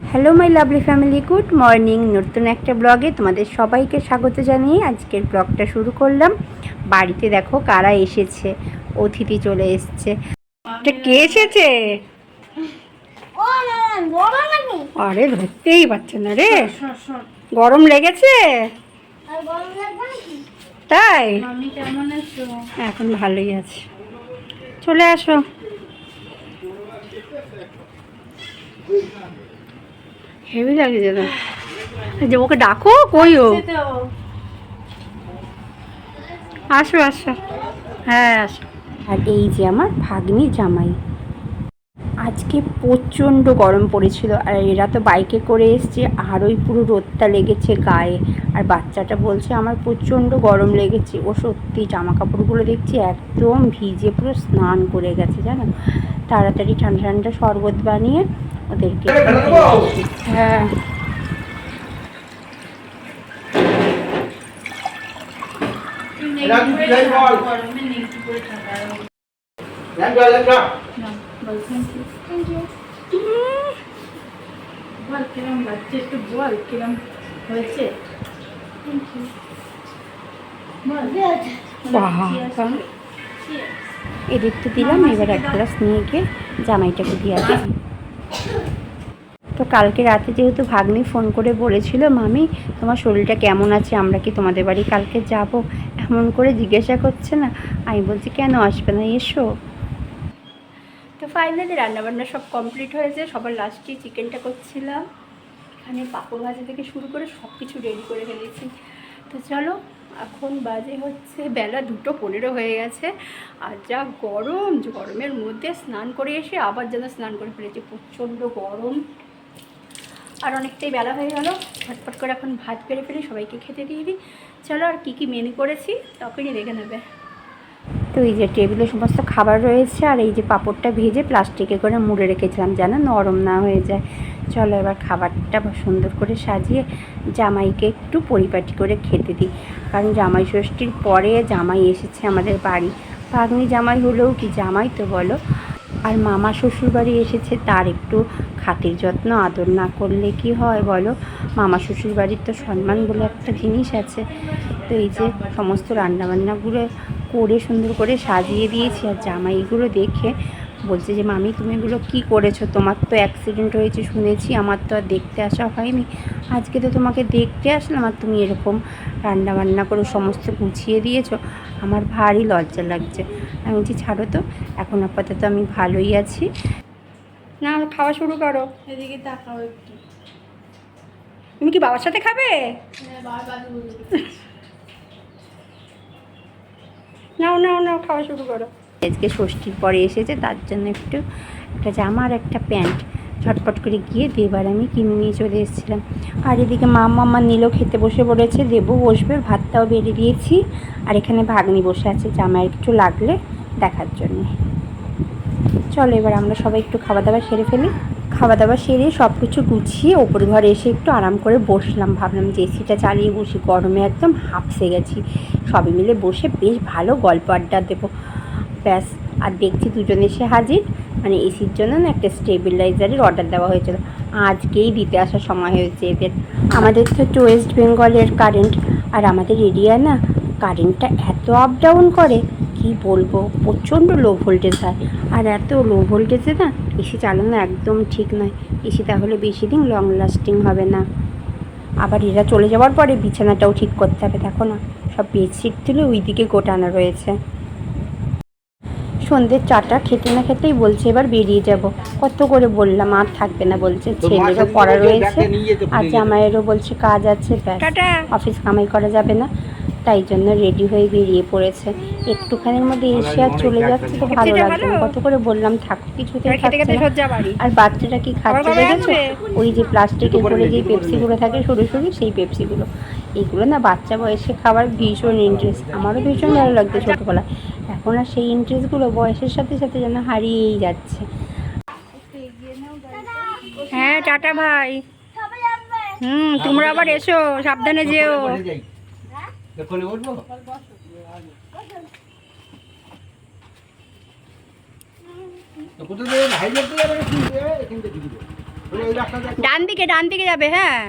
Hello my lovely family good morning নতুন একটা ব্লগে তোমাদের সবাইকে স্বাগত জানিয়ে আজকের ব্লগটা শুরু করলাম। বাড়িতে দেখো কারা এসেছে। অতিথি চলে এসছে। কে এসেছে? আরে ধরতেই পারছে না রে। গরম লেগেছে? তাই? এখন ভালোই আছে। চলে আসো। হেভি তো এই যে ওকে ডাকো, কই ও? আসো আসো। হ্যাঁ আসো। আর এই যে আমার ভাগ্নি জামাই। আজকে প্রচণ্ড গরম পড়েছিল আর এরা তো বাইকে করে এসছে আরোই পুরো রোদটা লেগেছে গায়ে। আর বাচ্চাটা বলছে, আমার প্রচণ্ড গরম লেগেছে। ও সত্যি জামা কাপড়গুলো দেখছি একদম ভিজে পুরো স্নান করে গেছে, জানো? তাড়াতাড়ি ঠান্ডা ঠান্ডা শরবত বানিয়ে ওদেরকে হ্যাঁ। নেগেটিভ করে থাকা গরমে নেগেটিভ করে থাকা না বল কিরম লাগছে? একটু বল কিরম হয়েছে? থ্যাংক ইউ বল। এদের তো দিলাম এবার এক গ্লাস নিয়ে গিয়ে জামাইটাকে দিয়ে আসি তো কালকে রাতে যেহেতু ভাগ্নি ফোন করে বলেছিল, মামি, তোমার শরীরটা কেমন আছে? আমরা কি তোমাদের বাড়ি কালকে যাব? এমন করে জিজ্ঞাসা করছে না। আমি বলছি, কেন আসবে না? এসো। তো ফাইনালি রান্নাবান্না সব কমপ্লিট হয়েছে। সবার লাস্টে চিকেনটা করছিলাম। এখানে পাঁপড় ভাজা থেকে শুরু করে সব কিছু রেডি করে ফেলেছি। তো চলো এখন বাজে হচ্ছে বেলা দুটো পনেরো হয়ে গেছে। আর যা গরম গরমের মধ্যে স্নান করে এসে আবার যেন স্নান করে ফেলেছি, প্রচণ্ড গরম। আর অনেকটাই বেলা হয়ে গেল, ঝটপট করে এখন ভাত পেরে ফেলে সবাইকে খেতে দিয়ে দিই। চলো আর কী কী মেনু করেছি, তখনই দেখে নেবে। তো এই যে টেবিলে সমস্ত খাবার রয়েছে আর এই যে পাপড়টা ভেজে প্লাস্টিকে করে মুড়ে রেখেছিলাম, যেন নরম না হয়ে যায়। চলো এবার খাবারটা সুন্দর করে সাজিয়ে জামাইকে একটু পরিপাটি করে খেতে দিই। কারণ জামাই ষষ্ঠীর পরে জামাই এসেছে আমাদের বাড়ি। ভাগ্নি জামাই হলেও কি জামাই তো বলো। আর মামা শ্বশুর বাড়ি এসেছে, তার একটু খাতির যত্ন, আদর না করলে কি হয় বলো? মামা শ্বশুর বাড়ির তো সম্মান বলে একটা জিনিস আছে। তো এই যে সমস্ত রান্নাবান্নাগুলো করে সুন্দর করে সাজিয়ে দিয়েছি আর জামাইগুলো দেখে বলছে যে মামি তুমি এগুলো কী করেছ? তোমার তো অ্যাক্সিডেন্ট হয়েছে শুনেছি আমার তো আর দেখতে আসা হয়নি। আজকে তো তোমাকে দেখতে আসলাম আর তুমি এরকম রান্না বান্না করে সমস্ত গুছিয়ে দিয়েছ। আমার ভারী লজ্জা লাগছে। আমি বলছি ছাড়ো তো এখন আপাতত আমি ভালোই আছি। না খাওয়া শুরু করো। এদিকে তাকাও একটু। তুমি কি বাবার সাথে খাবে? হ্যাঁ বলে নাও নাও নাও, খাওয়া শুরু করো। আজকে ষষ্ঠীর পরে এসেছে, তার জন্য একটু একটা জামা আর একটা প্যান্ট ঝটপট করে গিয়ে দেবার আমি কিনে নিয়ে চলে এসেছিলাম। আর এদিকে মা মামা নীলও খেতে বসে পড়েছে, দেবও বসবে, ভাতটাও বেড়ে দিয়েছি। আর এখানে ভাগ্নি বসে আছে জামাইয়ের একটু লাগলে দেখার জন্যে। চলো এবার আমরা সবাই একটু খাওয়া দাওয়া সেরে ফেলি। খাওয়া দাওয়া সেরে সব কিছু গুছিয়ে ওপর ঘরে এসে একটু আরাম করে বসলাম। ভাবলাম যে এসিটা চালিয়ে বসি, গরমে একদম হাঁপসে গেছি। সবাই মিলে বসে বেশ ভালো গল্প আড্ডা দেবো। ব্যাস, আর দেখছি দুজন এসে হাজির। মানে এসির জন্য না একটা স্টেবিলাইজারের অর্ডার দেওয়া হয়েছিল। আজকেই দিতে আসার সময় হয়েছে এদের। আমাদের তো একটু ওয়েস্ট বেঙ্গলের কারেন্ট আর আমাদের এরিয়া না কারেন্টটা এত আপ ডাউন করে। কি বলব? প্রচণ্ড লো ভোল্টেজ হয়। আর এত লো ভোল্টেজে না এসি চালানো একদম ঠিক নয়। এসি তাহলে বেশি দিন লং লাস্টিং হবে না। আবার এরা চলে যাওয়ার পরে বিছানাটাও ঠিক করতে হবে। দেখো না সব বেডশিট তুলে ওই দিকে গোটানো রয়েছে। সন্ধ্যের চাটা খেতে না খেতেই বলছে এবার বেরিয়ে যাব। কত করে বললাম আর থাকবে না বলছে। ছেলেরও পড়া রয়েছে। আর জামাইয়েরও বলছে কাজ আছে ব্যাস। অফিস কামাই করা যাবে না। তাই জন্য রেডি হয়ে বেরিয়ে পড়েছে। একটুখানির মধ্যে এসে আর চলে যাচ্ছে তো ভালো লাগছে কত করে বললাম থাকো না। আর বাচ্চাটা কি খাচ্ছে দেখেছ? ওই যে প্লাস্টিকের করে যে পেপসিগুলো থাকে সরু সরু সেই পেপসিগুলো এগুলো না বাচ্চা বয়সে খাবার ভীষণ ইন্টারেস্ট আমারও ভীষণ ভালো লাগতো ছোটোবেলায়। এখন আর সেই ইন্টারেস্টগুলো বয়সের সাথে সাথে যেন হারিয়েই যাচ্ছে। হ্যাঁ টাটা ভাই। হুম তোমরা আবার এসো সাবধানে যেও। এক্ষুনি উঠবো? ডান দিকে ডান দিকে যাবে হ্যাঁ।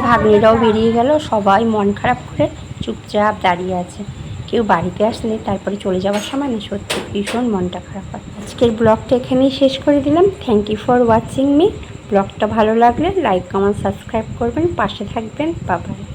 ভাগ্নিরাও বেরিয়ে গেল সবাই মন খারাপ করে চুপচাপ দাঁড়িয়ে আছে। কেউ বাড়িতে আসলে তারপরে চলে যাওয়ার সময় না, সত্যি ভীষণ মনটা খারাপ হয়। আজকের ব্লগটা এখানেই শেষ করে দিলাম। Thank you for watching me ব্লগটা ভালো লাগলে লাইক কমেন্ট সাবস্ক্রাইব করবেন। পাশে থাকবেন। বাবাই